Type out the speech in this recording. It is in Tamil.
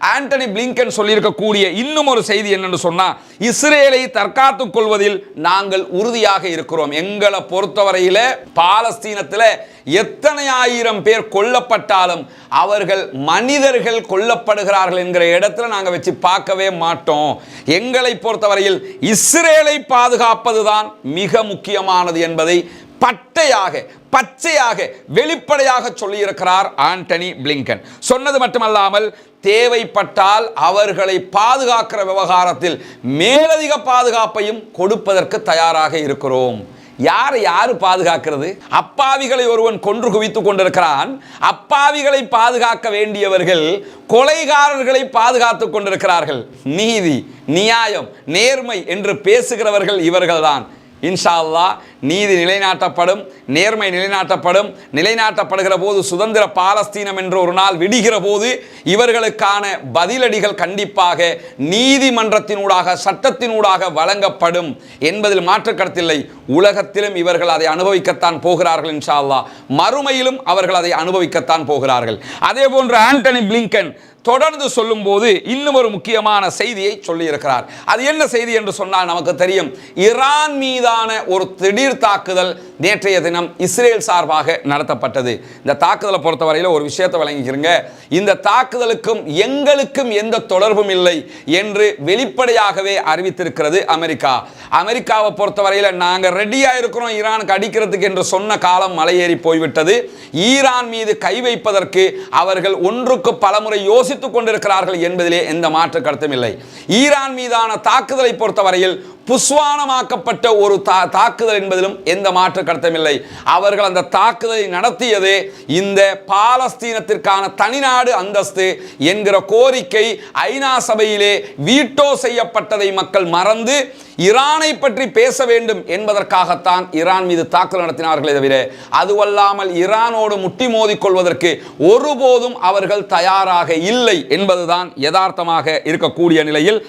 ஆண்டனி பிளிங்கன் சொல்லியிருக்கக்கூடிய இன்னும் ஒரு செய்தி என்னன்னு சொன்னா இஸ்ரேலை தற்காத்துக் கொள்வதில் நாங்கள் உறுதியாக இருக்கிறோம். எங்களை பொறுத்தவரையில பாலஸ்தீனத்தில் எத்தனை ஆயிரம் பேர் கொல்லப்பட்டாலும் அவர்கள் மனிதர்கள் கொல்லப்படுகிறார்கள் என்கிற இடத்துல நாங்கள் வச்சு பார்க்கவே மாட்டோம். எங்களை பொறுத்தவரையில் இஸ்ரேலை பாதுகாப்பதுதான் மிக முக்கியமானது என்பதை பட்டையாக பச்சையாக வெளிப்படையாக சொல்லியிருக்கிறார் ஆண்டனி பிளிங்கன். சொன்னது மட்டுமல்லாமல் தேவைப்பட்டால் அவர்களை பாதுகாக்கிற விவகாரத்தில் மேலதிக பாதுகாப்பையும் கொடுப்பதற்கு தயாராக இருக்கிறோம். யாரை யாரு பாதுகாக்கிறது? அப்பாவிகளை ஒருவன் கொன்று குவித்து கொண்டிருக்கிறான். அப்பாவிகளை பாதுகாக்க வேண்டியவர்கள் கொலைகாரர்களை பாதுகாத்துக் கொண்டிருக்கிறார்கள். நீதி நியாயம் நேர்மை என்று பேசுகிறவர்கள் இவர்கள்தான். இன்ஷா அல்லா நீதி நிலைநாட்டப்படும் நேர்மை நிலைநாட்டப்படும் நிலைநாட்டப்படுகிற போது சுதந்திர பாலஸ்தீனம் என்று ஒரு நாள் விடுகிற போது இவர்களுக்கான பதிலடிகள் கண்டிப்பாக நீதிமன்றத்தினூடாக சட்டத்தினூடாக வழங்கப்படும் என்பதில் மாற்றுக்கருத்தில்லை. உலகத்திலும் இவர்கள் அதை அனுபவிக்கத்தான் போகிறார்கள் இன்ஷா அல்லா மறுமையிலும் அவர்கள் அதை அனுபவிக்கத்தான் போகிறார்கள். அதே போன்று ஆண்டனி பிளிங்கன் தொடர்ந்து சொல்லும்போது இன்னும் ஒரு முக்கியமான செய்தியை சொல்லியிருக்கிறார். அது என்ன செய்தி என்று சொன்னால் நமக்கு தெரியும். ஈரான் மீதான ஒரு திடீர் தாக்குதல் நேற்றைய தினம் இஸ்ரேல் சார்பாக நடத்தப்பட்டது. இந்த தாக்குதலை பொறுத்தவரையில் ஒரு விஷயத்தை வழங்கிக்கிறங்க இந்த தாக்குதலுக்கும் எங்களுக்கும் எந்த தொடர்பும் இல்லை என்று வெளிப்படையாகவே அறிவித்திருக்கிறது அமெரிக்கா. அமெரிக்காவை பொறுத்தவரையில் நாங்கள் ரெடியாக இருக்கிறோம் ஈரானுக்கு அடிக்கிறதுக்கு என்று சொன்ன காலம் மலையேறி போய்விட்டது. ஈரான் மீது கை வைப்பதற்கு அவர்கள் ஒன்றுக்கு பலமுறை யோசித்துக் கொண்டிருக்கிறார்கள் என்பதிலே எந்த மாற்று கருத்தும் இல்லை. ஈரான் மீதான தாக்குதலை பொறுத்தவரையில் புஸ்வானமாக்கப்பட்ட ஒரு தா தாக்குதல் என்பதிலும் எந்த மாற்று கடத்தமில்லை அவர்கள் அந்த தாக்குதலை நடத்தியதே இந்த பாலஸ்தீனத்திற்கான தனிநாடு அந்தஸ்து என்கிற கோரிக்கை ஐநா சபையிலே வீட்டோ செய்யப்பட்டதை மக்கள் மறந்து ஈரானை பற்றி பேச வேண்டும் என்பதற்காகத்தான் ஈரான் மீது தாக்குதல் நடத்தினார்களே தவிர அதுவல்லாமல் ஈரானோடு முட்டி மோதிக்கொள்வதற்கு ஒருபோதும் அவர்கள் தயாராக இல்லை என்பதுதான் யதார்த்தமாக இருக்கக்கூடிய நிலையில்